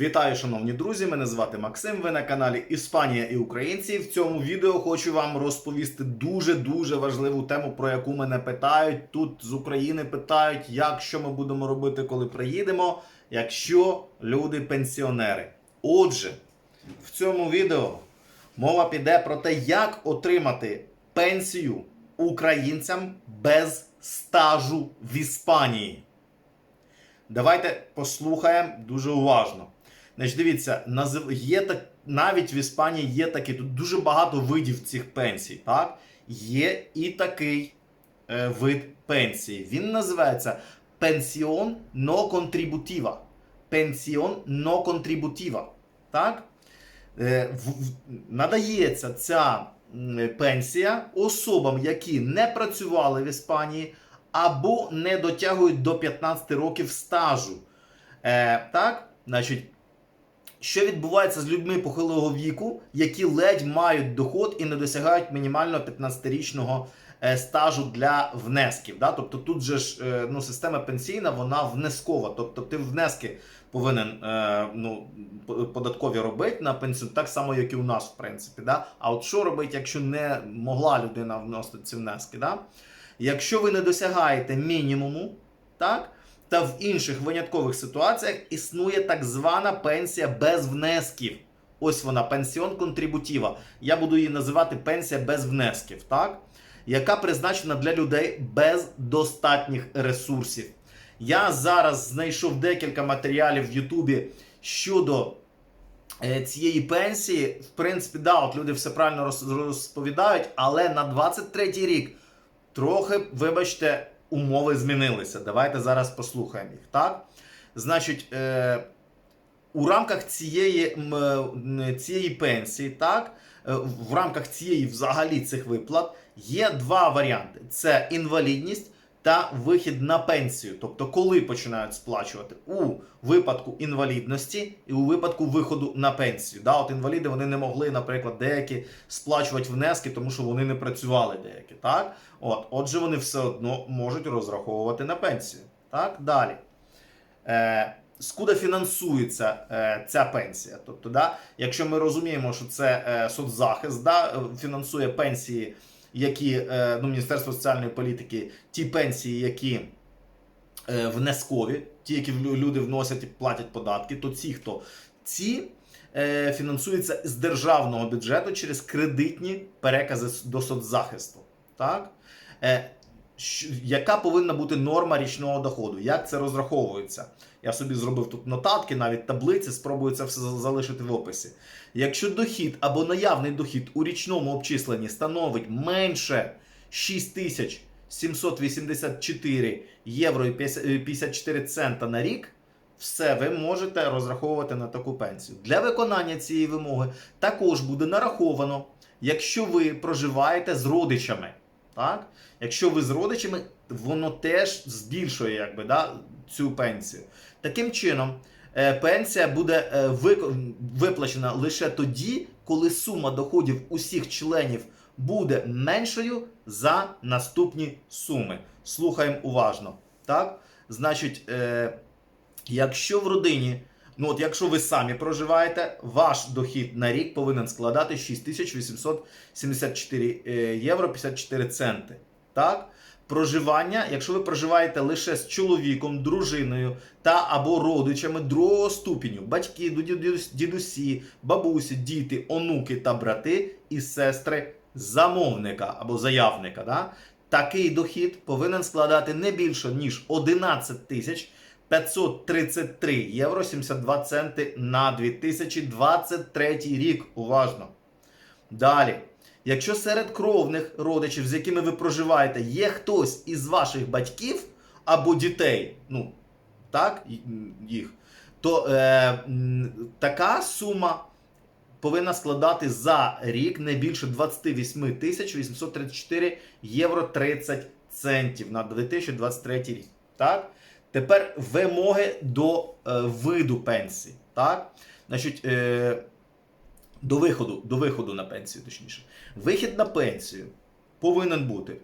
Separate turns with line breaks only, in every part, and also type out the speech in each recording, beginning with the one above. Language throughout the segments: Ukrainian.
Вітаю, шановні друзі! Мене звати Максим. Ви на каналі Іспанія і Українці. В цьому відео хочу вам розповісти дуже дуже важливу тему, про яку мене питають. Тут з України питають, як що ми будемо робити, коли приїдемо, якщо люди пенсіонери. Отже, в цьому відео мова піде про те, як отримати пенсію українцям без стажу в Іспанії. Давайте послухаємо дуже уважно. Значить, дивіться, є так, навіть в Іспанії є такі, тут дуже багато видів цих пенсій. Так? Є і такий е, вид пенсії. Він називається пенсіон но контрибутива. Пенсіон но контрибутива. Так? Е, в, надається ця пенсія особам, які не працювали в Іспанії або не дотягують до 15 років стажу. Е, так, значить, що відбувається з людьми похилого віку, які ледь мають доход і не досягають мінімального 15-річного е, стажу для внесків. Да? Тобто тут же ж е, ну, система пенсійна, вона внескова. Тобто ти внески повинен е, ну, податкові робити на пенсію, так само, як і у нас, в принципі. Да? А от що робити, якщо не могла людина вносити ці внески? Да? Якщо ви не досягаєте мінімуму, так, та в інших виняткових ситуаціях існує так звана пенсія без внесків. Ось вона, пенсіон контрибутива. Я буду її називати пенсія без внесків, так? яка призначена для людей без достатніх ресурсів. Я зараз знайшов декілька матеріалів в Ютубі щодо е, цієї пенсії. В принципі, да, от люди все правильно розповідають, але на 23-й рік трохи, вибачте, умови змінилися. Давайте зараз послухаємо їх. Так? Значить, е, у рамках цієї, м, цієї пенсії, так, е, в рамках цієї взагалі цих виплат є два варіанти: це інвалідність та вихід на пенсію. Тобто, коли починають сплачувати у випадку інвалідності і у випадку виходу на пенсію. Да, от інваліди вони не могли, наприклад, деякі сплачувати внески, тому що вони не працювали деякі. Так? От, отже, вони все одно можуть розраховувати на пенсію. Так, далі. Е, Скуда фінансується е, ця пенсія? Тобто, да, якщо ми розуміємо, що це е, соцзахист, да, фінансує пенсії, які е, ну, Міністерство соціальної політики, ті пенсії, які е, внескові, ті, які люди вносять і платять податки, то ці хто? Ці е, фінансуються з державного бюджету через кредитні перекази до соцзахисту. Так? Е, яка повинна бути норма річного доходу? Як це розраховується? Я собі зробив тут нотатки, навіть таблиці, спробую це все залишити в описі. Якщо дохід або наявний дохід у річному обчисленні становить менше 6784 євро і 54 цента на рік, все, ви можете розраховувати на таку пенсію. Для виконання цієї вимоги також буде нараховано, якщо ви проживаєте з родичами. Так? Якщо ви з родичами, воно теж збільшує якби, да, цю пенсію. Таким чином, е, пенсія буде е, виплачена лише тоді, коли сума доходів усіх членів буде меншою за наступні суми. Слухаємо уважно. Так? Значить, е, якщо в родині, ну от якщо ви самі проживаєте, ваш дохід на рік повинен складати 6874 е, євро 54 центи. Так? Проживання, якщо ви проживаєте лише з чоловіком, дружиною та або родичами другого ступеню, батьки, дідусі, бабусі, діти, онуки та брати і сестри замовника або заявника. Да? Такий дохід повинен складати не більше ніж 11 тисяч 533 євро 72 центи на 2023 рік. Уважно. Далі. Якщо серед кровних родичів, з якими ви проживаєте, є хтось із ваших батьків або дітей, ну, так, їх, то е, така сума повинна складати за рік не більше 28 тисяч 834 євро 30 центів на 2023 рік. Так? Тепер вимоги до е, виду пенсії. Так? Значить, е, до виходу, до виходу на пенсію, точніше. Вихід на пенсію повинен бути.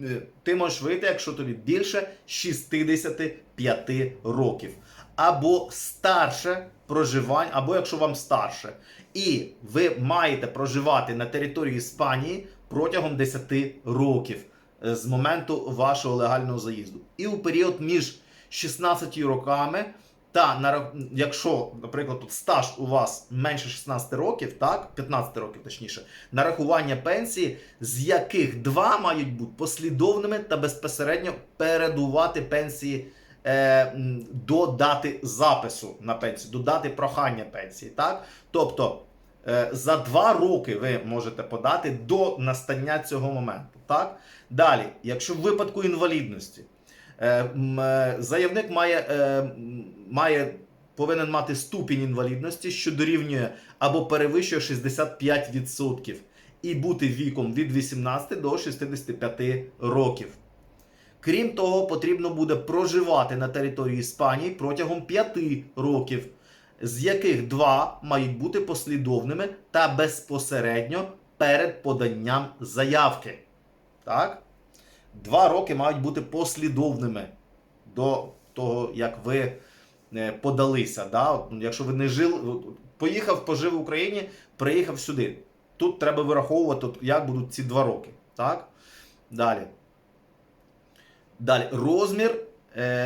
Е, Ти можеш вийти, якщо тобі більше 65 років. або старше проживання, або якщо вам старше, і ви маєте проживати на території Іспанії протягом 10 років з моменту вашого легального заїзду. І у період між 16 роками та якщо, наприклад, тут стаж у вас менше 16 років, так, 15 років точніше, нарахування пенсії, з яких два мають бути послідовними та безпосередньо передувати пенсії е, до дати запису на пенсію, до дати прохання пенсії. Так? Тобто е, за два роки ви можете подати до настання цього моменту. Так? Далі, якщо в випадку інвалідності. Е, е, Заявник має, е, має, повинен мати ступінь інвалідності, що дорівнює або перевищує 65%, і бути віком від 18 до 65 років. Крім того, потрібно буде проживати на території Іспанії протягом 5 років, з яких два мають бути послідовними та безпосередньо перед поданням заявки. Так? Два роки мають бути послідовними до того, як ви е, подалися. Да? Ну, Якщо ви не жили, поїхав, пожив в Україні, приїхав сюди. Тут треба вираховувати, як будуть ці два роки. Так? Далі. Далі. Розмір,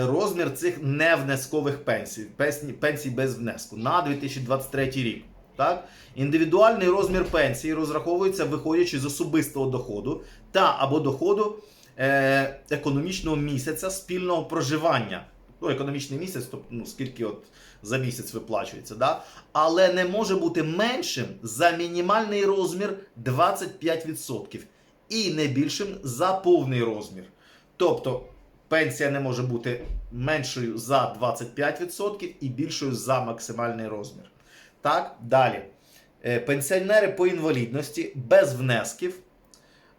розмір цих невнескових пенсій, пенсій, пенсій без внеску на 2023 рік. Так? Індивідуальний розмір пенсії розраховується виходячи з особистого доходу та або доходу е, економічного місяця спільного проживання. Ну, економічний місяць, тобто ну, скільки от за місяць виплачується, да? але не може бути меншим за мінімальний розмір 25% і не більшим за повний розмір. Тобто пенсія не може бути меншою за 25% і більшою за максимальний розмір. Так, далі. Е, Пенсіонери по інвалідності без внесків,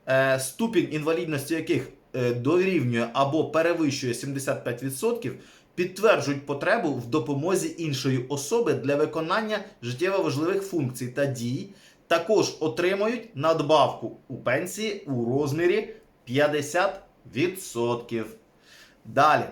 е, ступінь інвалідності яких е, дорівнює або перевищує 75%, підтверджують потребу в допомозі іншої особи для виконання життєво важливих функцій та дій, також отримують надбавку у пенсії у розмірі 50%. Далі.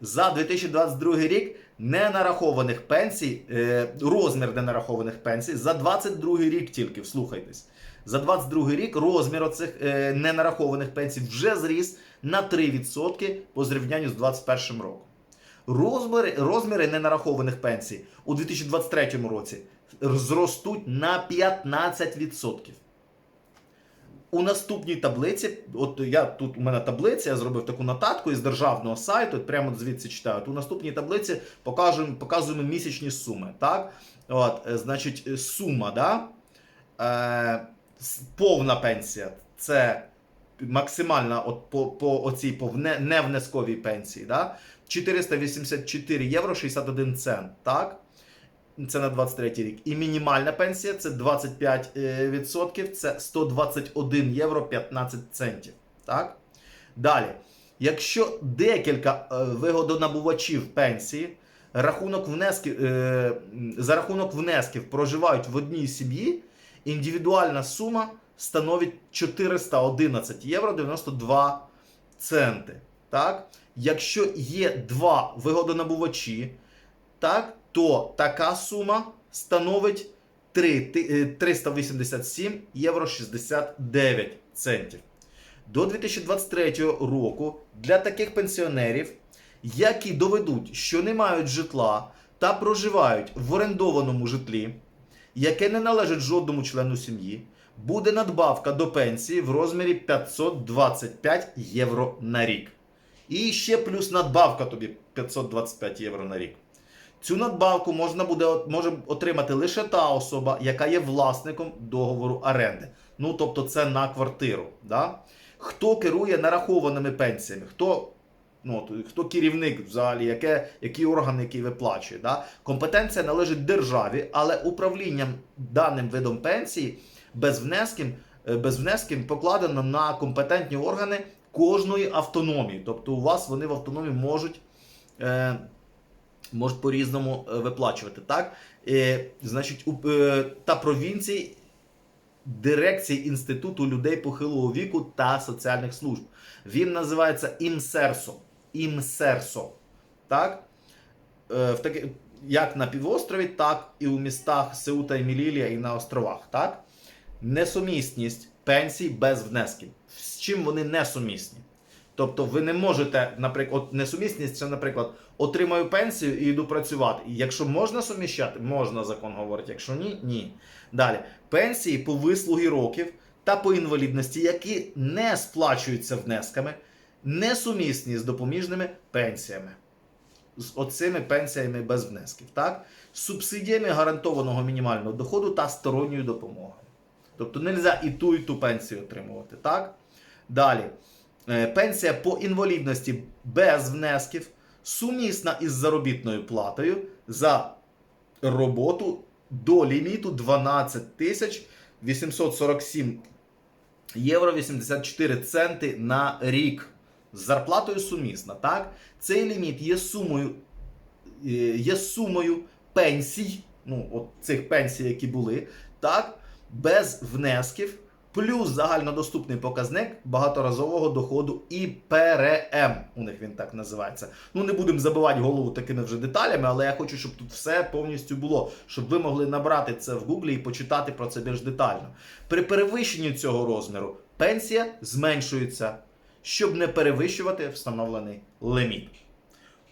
За 2022 рік ненарахованих пенсій, е, розмір ненарахованих пенсій за 22 рік тільки, вслухайтесь. За 22 рік розмір оцих е, ненарахованих пенсій вже зріс на 3% по зрівнянню з 2021 роком. Розміри, розміри ненарахованих пенсій у 2023 році зростуть на 15%. У наступній таблиці, от я тут у мене таблиця, я зробив таку нотатку із державного сайту, от прямо звідси читаю. От у наступній таблиці покажемо, показуємо місячні суми. Так? От, е, значить, е, сума, да? е, повна пенсія це максимальна от по, по оцій по вне- невнесковій пенсії. Да? 484 євро 61 цент. Так? Це на 23 рік. І мінімальна пенсія це 25%, це 121 євро 15 центів. Так? Далі. Якщо декілька е, вигодонабувачів пенсії рахунок внесків, е, за рахунок внесків проживають в одній сім'ї, індивідуальна сума становить 411 євро 92 центи. Так? Якщо є два вигодонабувачі, так, то така сума становить 3, е, 387 євро 69 центів. До 2023 року для таких пенсіонерів, які доведуть, що не мають житла та проживають в орендованому житлі, яке не належить жодному члену сім'ї, буде надбавка до пенсії в розмірі 525 євро на рік. І ще плюс надбавка тобі 525 євро на рік. Цю надбавку можна буде може отримати лише та особа, яка є власником договору оренди. Ну тобто це на квартиру. Да? Хто керує нарахованими пенсіями? Хто, ну, хто керівник взагалі, яке, який орган, який виплачує? Да? Компетенція належить державі, але управлінням даним видом пенсії без внесків, е, без внесків покладено на компетентні органи кожної автономії. Тобто у вас вони в автономії можуть. Е, можуть по-різному е, виплачувати. Так? Е, значить, у, е, та провінції дирекції Інституту людей похилого віку та соціальних служб. Він називається ІМСЕРСО. ІМСЕРСО. Так? в таки, як на півострові, так і у містах Сеута і Мілілія і на островах. Так? Несумісність пенсій без внесків. З чим вони несумісні? Тобто ви не можете, наприклад, несумісність це, наприклад, отримаю пенсію і йду працювати. І якщо можна суміщати, можна закон говорить. Якщо ні, ні. Далі пенсії по вислугі років та по інвалідності, які не сплачуються внесками, несумісні з допоміжними пенсіями. З оцими пенсіями без внесків, так? Субсидіями гарантованого мінімального доходу та сторонньою допомогою. Тобто не можна і ту, і ту пенсію отримувати, так? Далі. Е, Пенсія по інвалідності без внесків, сумісна із заробітною платою за роботу до ліміту 12 тисяч 847 євро 84 центи на рік. З зарплатою сумісна, так? Цей ліміт є сумою, е, є сумою пенсій, ну, от цих пенсій, які були, так, без внесків, плюс загальнодоступний показник багаторазового доходу ІПРМ. У них він так називається. Ну, не будемо забивати голову такими вже деталями, але я хочу, щоб тут все повністю було, щоб ви могли набрати це в Гуглі і почитати про це більш детально. При перевищенні цього розміру пенсія зменшується, щоб не перевищувати встановлений ліміт.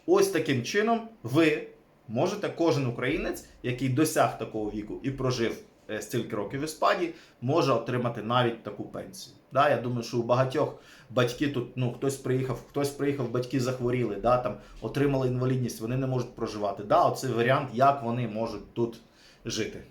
Ось таким чином ви можете, кожен українець, який досяг такого віку і прожив стільки років в Іспанії, може отримати навіть таку пенсію. Да, я думаю, що у багатьох батьки тут, ну хтось приїхав, хтось приїхав, батьки захворіли, да, там отримали інвалідність, вони не можуть проживати. Да, оце варіант, як вони можуть тут жити.